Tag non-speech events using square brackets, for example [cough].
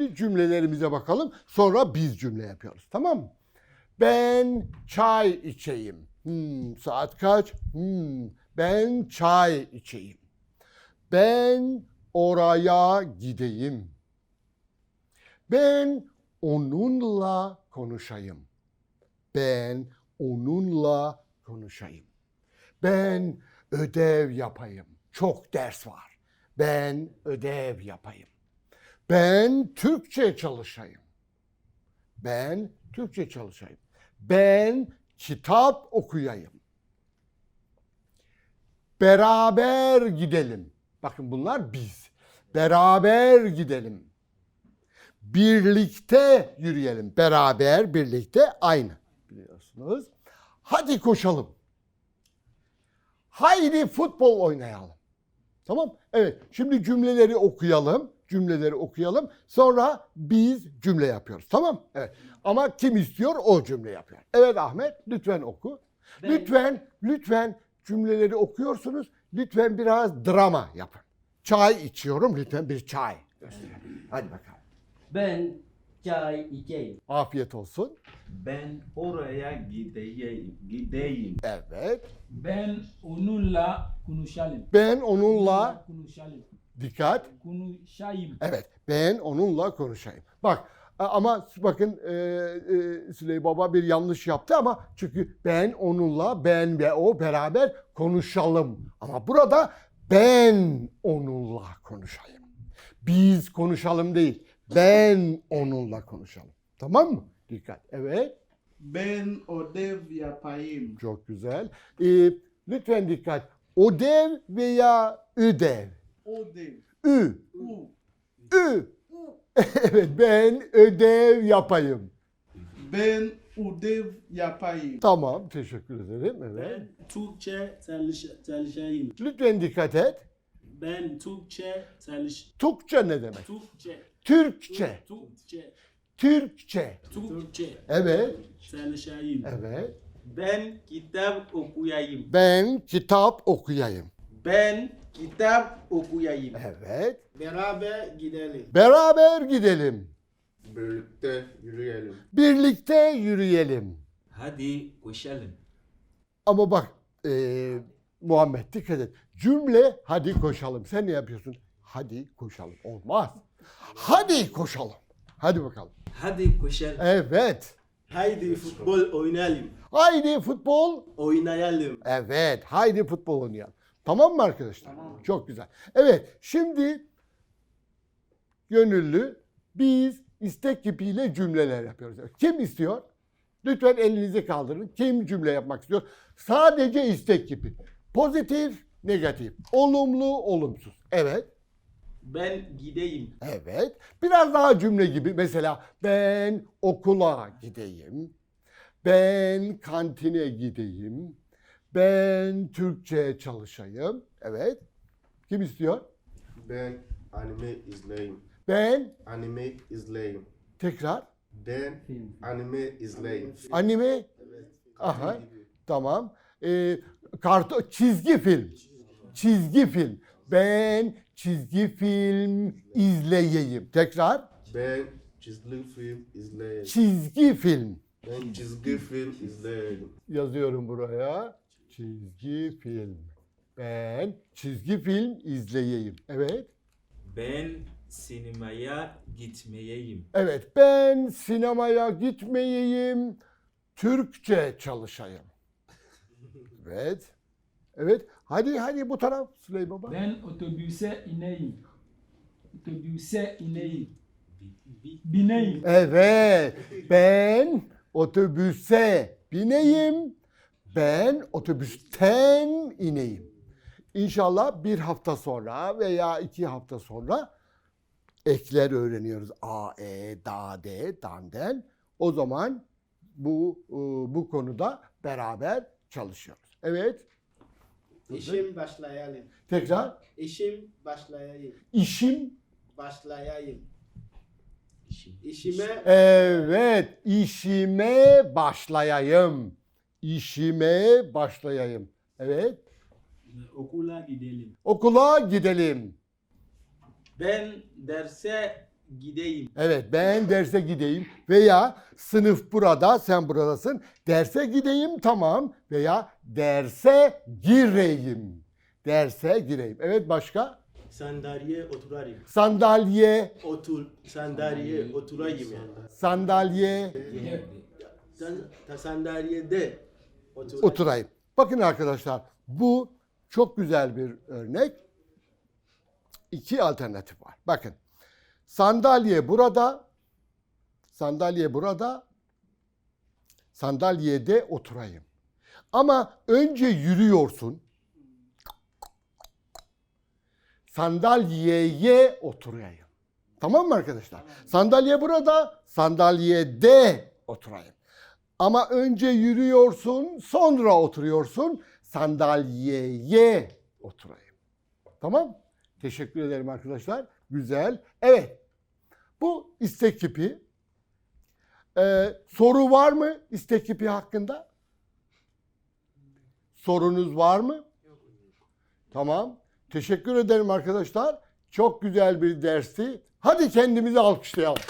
Şimdi cümlelerimize bakalım. Sonra biz cümle yapıyoruz. Tamam mı? Ben çay içeyim. Hmm, saat kaç? Hmm, ben çay içeyim. Ben oraya gideyim. Ben onunla konuşayım. Ben onunla konuşayım. Ben ödev yapayım. Çok ders var. Ben ödev yapayım. Ben Türkçe çalışayım. Ben Türkçe çalışayım. Ben kitap okuyayım. Beraber gidelim. Bakın bunlar biz. Beraber gidelim. Birlikte yürüyelim. Beraber, birlikte aynı. Biliyorsunuz. Hadi koşalım. Haydi futbol oynayalım. Tamam? Evet. Şimdi cümleleri okuyalım. Cümleleri okuyalım. Sonra biz cümle yapıyoruz. Tamam? Evet. Ama kim istiyor o cümle yapıyor. Evet Ahmet lütfen oku. Ben- Lütfen, lütfen cümleleri okuyorsunuz. Lütfen biraz drama yapın. Çay içiyorum. Lütfen bir çay gösterin. Hadi bakalım. Ben çay içeyim. Afiyet olsun. Ben oraya gideyim. Gideyim. Evet. Ben onunla konuşalım. Ben onunla konuşalım. Dikkat. Konuşayım. Evet, ben onunla konuşayım. Bak ama bakın e, e, Süleyman Baba bir yanlış yaptı ama çünkü ben onunla, ben ve o beraber konuşalım. Ama burada ben onunla konuşayım. Biz konuşalım değil, ben onunla konuşalım. Tamam mı? Dikkat. Evet, Ben ödev yapayım. çok güzel. E, lütfen dikkat. Ödev veya ödev. Ü. U. Ü. [laughs] evet, ben ödev yapayım. Ben ödev yapayım. Tamam, teşekkür ederim. Evet. Ben Türkçe çalış, çalışayım. Lütfen dikkat et. Ben Türkçe çalış, Türkçe ne demek? Türkçe, Türkçe. Türkçe, Türkçe. Türkçe Evet, çalışayım. evet. Ben kitap okuyayım. Ben kitap okuyayım. Ben kitap okuyayım. Evet. Beraber gidelim. Beraber gidelim. Birlikte yürüyelim. Birlikte yürüyelim. Hadi koşalım. Ama bak eee, Muhammed dikkat et. Cümle hadi koşalım. Sen ne yapıyorsun? Hadi koşalım. Olmaz. Hadi koşalım. Hadi bakalım. Hadi koşalım. Evet. Haydi futbol oynayalım. Haydi futbol Oynayalım. Evet, haydi futbol oynayalım. Tamam mı arkadaşlar? Çok güzel. Evet, şimdi gönüllü biz istek kipiyle cümleler yapıyoruz. Kim istiyor? Lütfen elinizi kaldırın. Kim cümle yapmak istiyor? Sadece istek kipi. Pozitif, negatif. Olumlu, olumsuz. Evet, Ben gideyim. evet. Biraz daha cümle gibi. Mesela ben okula gideyim. Ben kantine gideyim. Ben Türkçe çalışayım. Evet. Kim istiyor? Ben anime izleyeyim. Ben Anime izleyeyim. tekrar Ben anime izleyeyim. anime. Aha. Tamam. Ee, karto çizgi film. Çizgi film. Ben çizgi film izleyeyim. Tekrar. Ben çizgi film izleyeyim. Çizgi film. Ben çizgi film izleyeyim. Yazıyorum buraya. Çizgi film. Ben çizgi film izleyeyim. Evet. Ben sinemaya gitmeyeyim. Evet. Ben sinemaya gitmeyeyim. Türkçe çalışayım. Evet. Evet. Hadi hadi bu taraf Süleyman Baba. Ben otobüse ineyim. Otobüse ineyim. Bineyim. Evet. Ben otobüse bineyim. Ben otobüsten ineyim. İnşallah bir hafta sonra veya iki hafta sonra ekler öğreniyoruz. A, E, da, de, danden. O zaman bu e, bu konuda beraber çalışıyoruz. Evet. İşim başlayalım. Tekrar İşim başlayayım. işim Başlayayım. İşime Evet, işime başlayayım. İşime başlayayım. Evet, Okula gidelim. okula gidelim. Ben derse gideyim. Evet ben derse gideyim veya sınıf burada sen buradasın. Derse gideyim tamam veya derse gireyim. Derse gireyim. Evet başka? Sandalye oturayım. Sandalye, Otur, sandalye oturayım yani. sandalye San- ta- sandalyede otur. oturayım. Bakın arkadaşlar bu çok güzel bir örnek. İki alternatif var. Bakın sandalye burada, sandalye burada, sandalyede oturayım. Ama önce yürüyorsun. Sandalyeye oturayım. Tamam mı arkadaşlar? Sandalye burada, sandalyede oturayım. Ama önce yürüyorsun, sonra oturuyorsun. Sandalyeye oturayım. Tamam? Teşekkür ederim arkadaşlar. Güzel. Evet. Bu istek kipi. Ee, soru var mı istek kipi hakkında? Sorunuz var mı? Tamam. Teşekkür ederim arkadaşlar. Çok güzel bir dersti. Hadi kendimizi alkışlayalım.